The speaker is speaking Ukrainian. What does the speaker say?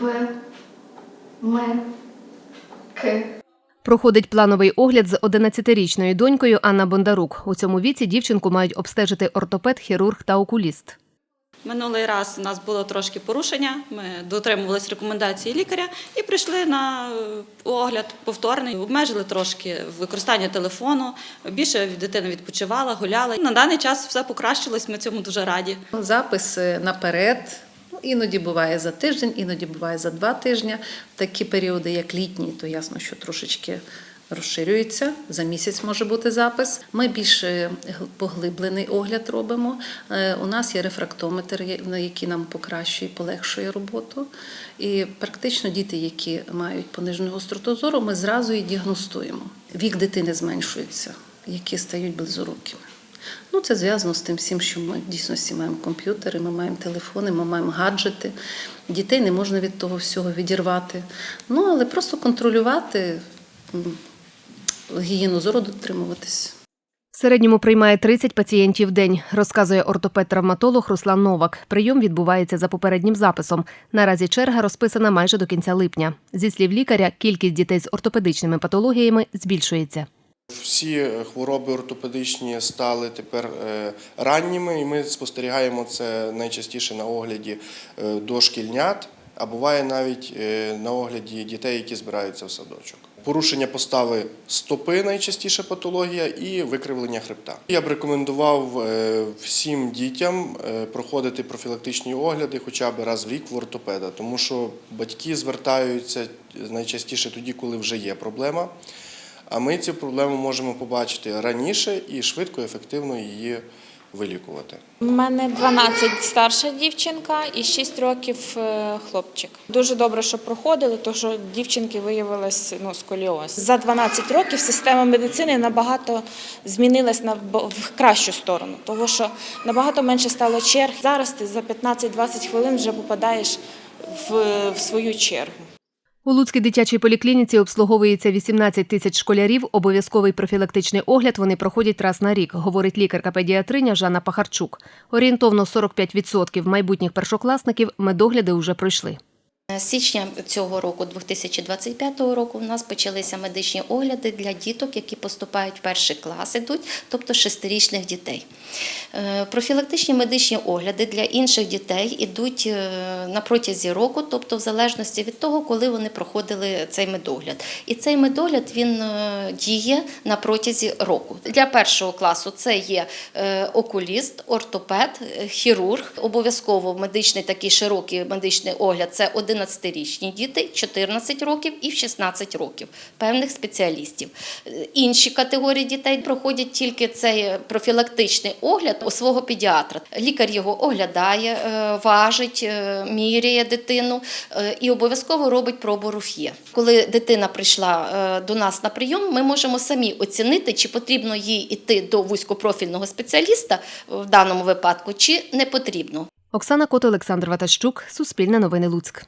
В. М. К. Проходить плановий огляд з 11-річною донькою Анна Бондарук. У цьому віці дівчинку мають обстежити ортопед, хірург та окуліст. Минулий раз у нас було трошки порушення. Ми дотримувалися рекомендацій лікаря і прийшли на е, огляд повторний. Обмежили трошки використання телефону. Більше дитина відпочивала, гуляла. На даний час все покращилось. Ми цьому дуже раді. Запис е, наперед. Іноді буває за тиждень, іноді буває за два тижні. Такі періоди, як літні, то ясно, що трошечки розширюється. За місяць може бути запис. Ми більш е, поглиблений огляд робимо. Е, У нас є рефрактометр, який нам покращує, полегшує роботу. І практично діти, які мають понижену гостроту зору, ми зразу і діагностуємо. Вік дитини зменшується, які стають близорукими. Ну, це зв'язано з тим всім, що ми дійсно всі маємо комп'ютери, ми маємо телефони, ми маємо гаджети. Дітей не можна від того всього відірвати. Ну, але просто контролювати, гігієну зору дотримуватись. В середньому приймає 30 пацієнтів в день, розказує ортопед-травматолог Руслан Новак. Прийом відбувається за попереднім записом. Наразі черга розписана майже до кінця липня. Зі слів лікаря, кількість дітей з ортопедичними патологіями збільшується. Всі хвороби ортопедичні стали тепер е, ранніми, і ми спостерігаємо це найчастіше на огляді е, дошкільнят, а буває навіть е, на огляді дітей, які збираються в садочок. Порушення постави стопи найчастіше патологія і викривлення хребта. Я б рекомендував всім дітям проходити профілактичні огляди хоча б раз в рік в ортопеда, тому що батьки звертаються найчастіше тоді, коли вже є проблема. А ми цю проблему можемо побачити раніше і швидко, ефективно її вилікувати. У мене 12 старша дівчинка і 6 років е, хлопчик. Дуже добре, що проходили, тому що дівчинки виявилась ну, сколіоз. За 12 років система медицини набагато змінилась на в кращу сторону, тому що набагато менше стало черг. Зараз ти за 15-20 хвилин вже попадаєш в, в свою чергу. У Луцькій дитячій поліклініці обслуговується 18 тисяч школярів. Обов'язковий профілактичний огляд вони проходять раз на рік, говорить лікарка-педіатриня Жанна Пахарчук. Орієнтовно 45% майбутніх першокласників медогляди вже пройшли. Січня цього року, 2025 року, у нас почалися медичні огляди для діток, які поступають в перший клас, ідуть, тобто шестирічних дітей. Е, Профілактичні медичні огляди для інших дітей ідуть е, на протязі року, тобто в залежності від того, коли вони проходили цей медогляд. І цей медогляд він е, діє на протязі року. Для першого класу це є окуліст, ортопед, хірург. Обов'язково медичний такий широкий медичний огляд це 11-річні діти, 14 років і в 16 років певних спеціалістів. Е, Інші категорії дітей проходять тільки цей профілактичний огляд у свого педіатра. Лікар його оглядає, е, важить, е, міряє дитину і обов'язково робить пробу руф'є. Коли дитина прийшла до нас на прийом, ми можемо самі оцінити, чи потрібно їй йти до вузькопрофільного спеціаліста в даному випадку, чи не потрібно. Оксана Кот, Олександр Ватащук, Суспільне новини Луцьк.